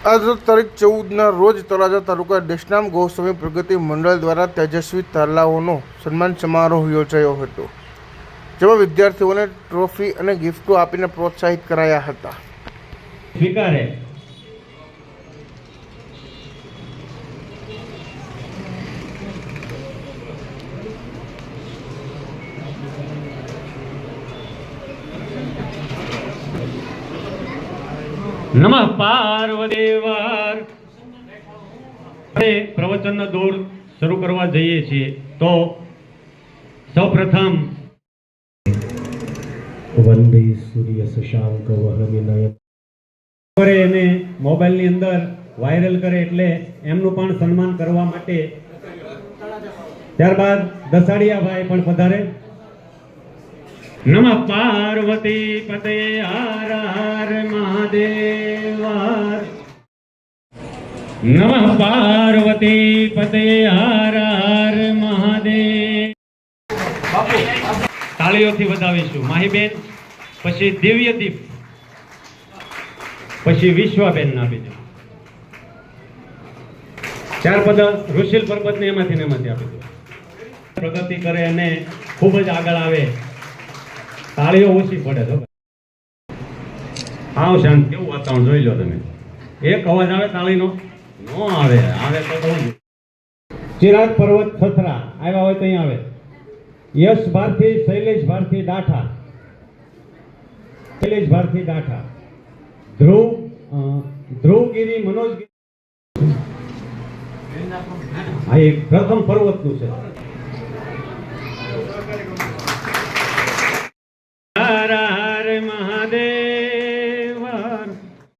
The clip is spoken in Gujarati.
આજ તારીખ ચૌદના રોજ તળાજા તાલુકા દેશનામ ગૌસ્વામી પ્રગતિ મંડળ દ્વારા તેજસ્વી તાલાઓનો સન્માન સમારોહ યોજાયો હતો, જેમાં વિદ્યાર્થીઓને ટ્રોફી અને ગિફ્ટો આપીને પ્રોત્સાહિત કરાયા હતા. સ્વીકારે. નમઃ પાર્વદેવાર આપણે પ્રવચનનો દોર શરૂ કરવા જઈએ છીએ. તો સૌપ્રથમ વંદે સૂર્ય શશાંક વહનિનય કરે એને મોબાઈલની અંદર વાયરલ કરે એટલે એમનું પણ સન્માન કરવા માટે. ત્યારબાદ દસાડિયાભાઈ પણ પધારે. નમઃ પાર્વતી પતે હાર હાર મહાદેવાર નમઃ પાર્વતી પતે હાર હાર મહાદેવ તાળીઓથી વધાવીશું માહીબેન પછી દિવ્યદીપ પછી વિશ્વાબેન ના આપી ચાર પદ ઋષિલ પર્વતને એમાંથી ને એમાંથી આપી દો। પ્રગતિ કરે અને ખૂબ જ આગળ આવે. તાળીઓ ઓછી પડે તો. આવ શાંત, કેવું વાતાવરણ જોઈ લો તમે. એક અવાજ આવે તાળીનો? નો આવે આવે તો કહું ચિરાગ પર્વત છથરા આવ્યા હોય તો અહીં આવે. યશ ભારતી, શૈલેષ ભારતી દાઠા. શૈલેષ ભારતી દાઠા. ધ્રુવ ધ્રુવગીરી, મનોજગીરી. હા એ પ્રથમ પર્વતનું છે. હર હર મહાદેવ